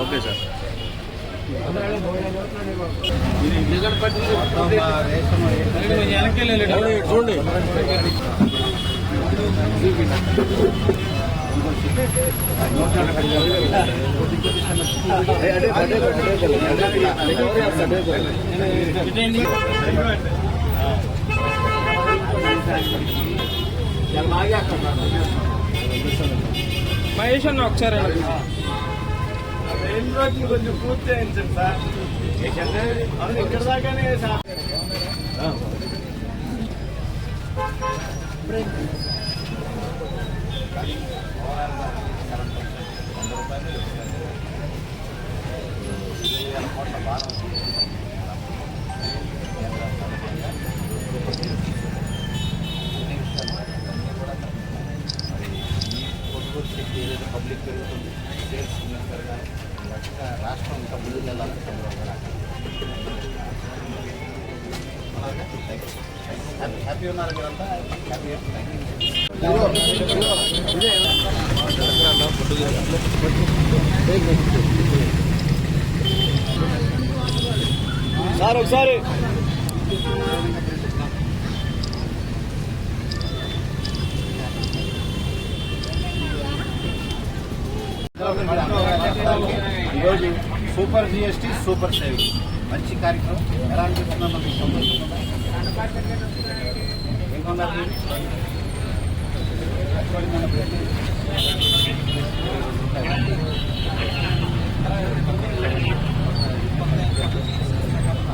Okay sir. చూడండి. మహేష్ అన్న ఒకసారి రెండు రోజులు కొంచెం పూర్తి అయింది సార్. అవును ఇక్కడ దాకానే సార్ కొనుగోలు శక్తి ఏదైతే పబ్లిక్ పెరుగుతుంది. సేల్స్ పెరగాలి లక్షగా రాష్ట్రం ఇంకా ముందుకు వెళ్ళాలి చంద్రబాబు గారు హ్యాపీ హ్యాపీ ఉన్నారు మీరంతా. హ్యాపీ సార్ ఒకసారి. ఈరోజు సూపర్ జిఎస్టీ సూపర్ సేవింగ్. మంచి కార్యక్రమం. ఎలా అనిపిస్తుందో మీకు సంతోషంగా ఏం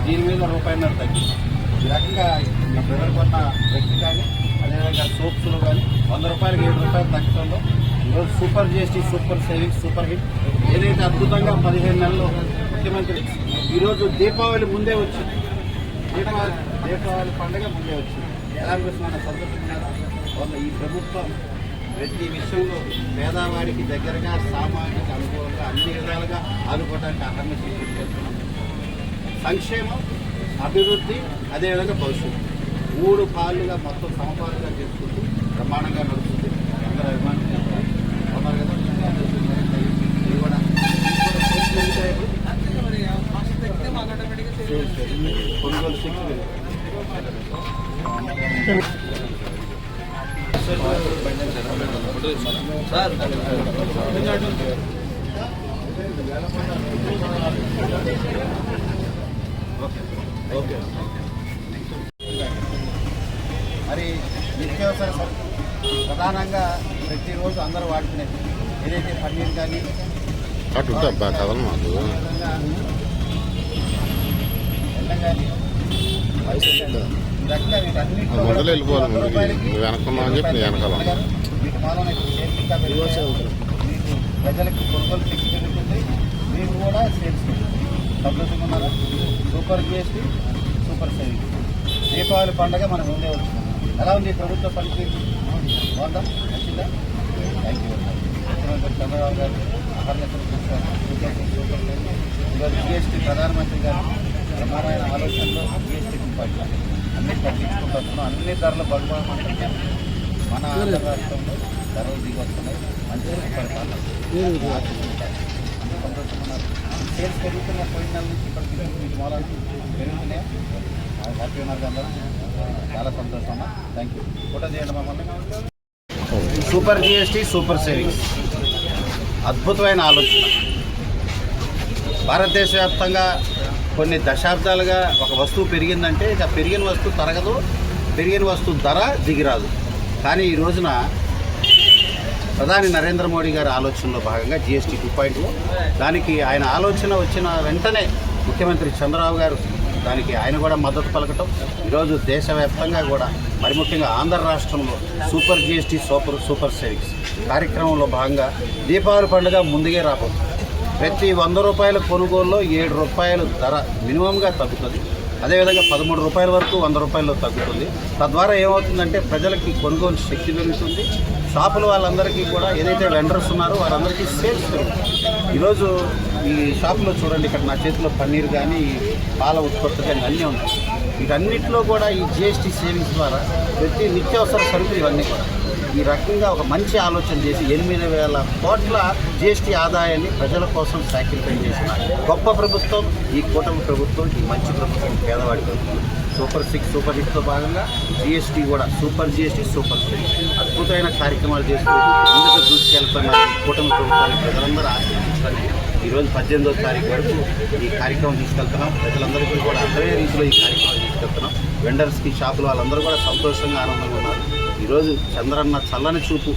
దీని మీద రూపాయన్నర తగ్గి ఈ రకంగా మీ బ్రదర్ కొన్న వ్యక్తి కానీ అదేవిధంగా సోప్స్లో కానీ వంద రూపాయలకి ఏడు రూపాయలు తగ్గుతుందో ఈరోజు super GST super savings super hit. ఏదైతే అద్భుతంగా పదిహేను నెలలు ముఖ్యమంత్రి ఈరోజు దీపావళి ముందే వచ్చింది. దీపావళి దీపావళి పండుగ ముందే వచ్చింది. ఎలా చూసిన సందర్భంగా వాళ్ళ ఈ ప్రభుత్వం ప్రతి విషయంలో పేదవాడికి దగ్గరగా సామాజిక అనుకూలంగా అన్ని విధాలుగా ఆదుకోవడానికి అహర్నిశ కృషి సంక్షేమం అభివృద్ధి అదేవిధంగా భవిష్యత్తు. మూడు పాలుగా మొత్తం సమపాలుగా చేసుకుంటూ బ్రహ్మాండంగా నడుస్తుంది. అందరూ అభిమానం చేస్తారు కొనుగోలు శక్తి ఓకే మరి నిత్యావసర ప్రధానంగా ప్రతిరోజు అందరూ వాడుకునేది ఏదైతే పన్నీర్ కానీ మొదలు వెళ్ళిపోవాలి అని చెప్పి వెనకాల ప్రజలకి కొనుగోలు శక్తి పెరుగుతుంది. మీరు కూడా సేల్స్ సంతోషంగా ఉన్నారా? Super GST super saving. Deepavali పండుగ మన ముందే వచ్చింది. ఎలా ఉంది ప్రభుత్వ పనితీరు? బాగుందా? నచ్చిందా? థ్యాంక్ యూ ముఖ్యమంత్రి చంద్రబాబు గారు అహర్నిశలు చూస్తారు ఈరోజు జిఎస్టీ ప్రధానమంత్రి గారు ప్రమాణమైన ఆలోచనలో జిఎస్టీ ఇంపార్ట్ అన్ని తగ్గించుకుంటున్నాం వస్తున్నాం అన్ని ధరలు పడిపోవడం మన ఆంధ్ర రాష్ట్రంలో ధరలు దిగొస్తున్నాయి మంచి పరిపాలన. అందరూ సంతోషం ఉన్నారు సేల్స్ పెరుగుతున్న పోయిన నుంచి ఇప్పటికి మీకు మూలాలు పెరుగుతున్నాయి. హ్యాపీ ఉన్నారు చాలా సంతోషం థ్యాంక్ యూ ఫోటో చేయండి మమ్మల్ని. సూపర్ జిఎస్టీ సూపర్ సేవింగ్స్ అద్భుతమైన ఆలోచన. భారతదేశ వ్యాప్తంగా కొన్ని దశాబ్దాలుగా ఒక వస్తువు పెరిగిందంటే ఇక పెరిగిన వస్తువు తరగదు పెరిగిన వస్తువు ధర దిగిరాదు. కానీ ఈ రోజున ప్రధాని నరేంద్ర మోడీ గారి ఆలోచనలో భాగంగా జిఎస్టీ టూ పాయింట్ దానికి ఆయన ఆలోచన వచ్చిన వెంటనే ముఖ్యమంత్రి చంద్రబాబు గారు దానికి ఆయన కూడా మద్దతు పలకటం. ఈరోజు దేశవ్యాప్తంగా కూడా మరి ముఖ్యంగా ఆంధ్ర రాష్ట్రంలో super GST super super savings కార్యక్రమంలో భాగంగా దీపావళి పండుగ ముందుగే రాబోతుంది. ప్రతి వంద రూపాయల కొనుగోలులో ఏడు రూపాయలు ధర మినిమంగా తగ్గుతుంది. అదేవిధంగా పదమూడు రూపాయల వరకు వంద రూపాయల్లో తగ్గుతుంది. తద్వారా ఏమవుతుందంటే ప్రజలకి కొనుగోలు శక్తి పెరుగుతుంది. షాపుల వాళ్ళందరికీ కూడా ఏదైతే వెండర్స్ ఉన్నారో వారందరికీ సేల్స్ పెరుగుతుంది. ఈరోజు ఈ షాపులో చూడండి ఇక్కడ నా చేతిలో పన్నీర్ కానీ పాల ఉత్పత్తి కానీ అన్నీ ఉన్నాయి. వీటన్నిటిలో కూడా ఈ జిఎస్టీ సేవింగ్స్ ద్వారా ప్రతి నిత్యావసర సరుకులు ఇవన్నీ కూడా. ఈ రకంగా ఒక మంచి ఆలోచన చేసి ఎనిమిది వేల కోట్ల జిఎస్టీ ఆదాయాన్ని ప్రజల కోసం సాక్రిఫై చేసిన గొప్ప ప్రభుత్వం ఈ కూటమి ప్రభుత్వం ఈ మంచి ప్రభుత్వం పేదవాడి ప్రభుత్వం. సూపర్ సిక్స్ సూపర్ హిట్తో భాగంగా జిఎస్టీ కూడా సూపర్ జిఎస్టీ సూపర్ సిక్స్ అద్భుతమైన కార్యక్రమాలు చేస్తూ ముందుకు దూసుకెళ్తున్న కూటమి ప్రభుత్వాన్ని ప్రజలందరూ ఆశీర్వదించడానికి ఈరోజు పద్దెనిమిదో తారీఖు వరకు ఈ కార్యక్రమం తీసుకెళ్తున్నాం. ప్రజలందరికీ కూడా అందరే రీతిలో ఈ కార్యక్రమం తీసుకెళ్తున్నాం. వెండర్స్కి షాపులు వాళ్ళందరూ కూడా సంతోషంగా ఆనందంగా ఉన్నారు. ఈరోజు చంద్రన్న చల్లని చూపు.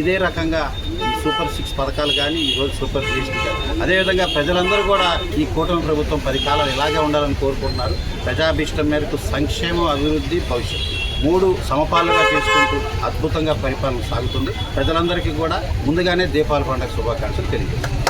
ఇదే రకంగా ఈ సూపర్ సిక్స్ పథకాలు కానీ ఈరోజు సూపర్ జిఎస్టీ కానీ. అదేవిధంగా ప్రజలందరూ కూడా ఈ కూటమి ప్రభుత్వం పది కాలాలు ఇలాగే ఉండాలని కోరుకుంటున్నారు. ప్రజాభీష్టం మేరకు సంక్షేమం అభివృద్ధి భవిష్యత్తు మూడు సమపాలుగా చేసుకుంటూ అద్భుతంగా పరిపాలన సాగుతుంది. ప్రజలందరికీ కూడా ముందుగానే దీపావళి పండుగ శుభాకాంక్షలు తెలియజేస్తాను